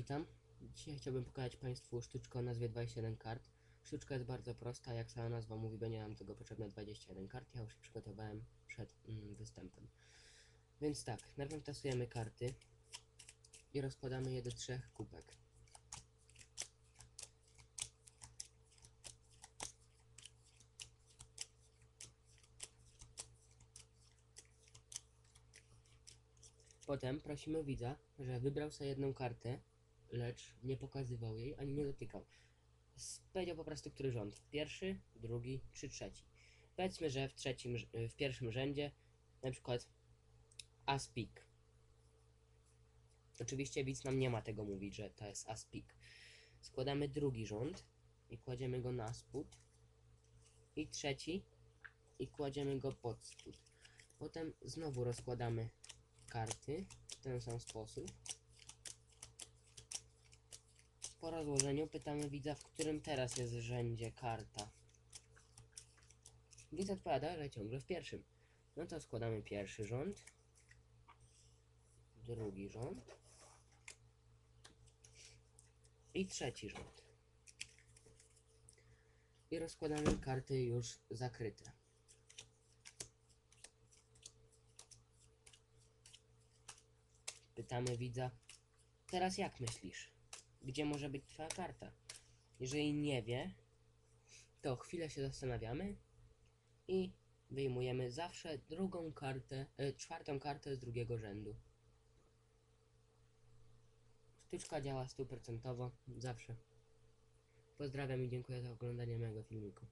Witam. Dzisiaj chciałbym pokazać Państwu sztuczkę o nazwie 21 kart. Sztuczka jest bardzo prosta, jak sama nazwa mówi, będzie nam tego potrzebne 21 kart. Ja już je przygotowałem przed mm, występem. Więc tak, najpierw tasujemy karty i rozkładamy je do trzech kubek. Potem prosimy widza, że wybrał sobie jedną kartę, lecz nie pokazywał jej ani nie dotykał. Powiedział po prostu, który rząd. Pierwszy, drugi czy trzeci. Powiedzmy, że w trzecim, rz- w pierwszym rzędzie na przykład Aspik. Oczywiście widz nam nie ma tego mówić, że to jest Aspik. Składamy drugi rząd i kładziemy go na spód. I trzeci i kładziemy go pod spód. Potem znowu rozkładamy karty w ten sam sposób. Po rozłożeniu pytamy widza, w którym teraz jest rzędzie karta. Widz odpowiada, że ciągle w pierwszym. No to składamy pierwszy rząd, drugi rząd i trzeci rząd. I rozkładamy karty już zakryte. Pytamy widza, teraz jak myślisz? Gdzie może być twoja karta? Jeżeli nie wie, to chwilę się zastanawiamy i wyjmujemy zawsze drugą kartę, e, czwartą kartę z drugiego rzędu. Sztuczka działa stuprocentowo, zawsze. Pozdrawiam i dziękuję za oglądanie mojego filmiku.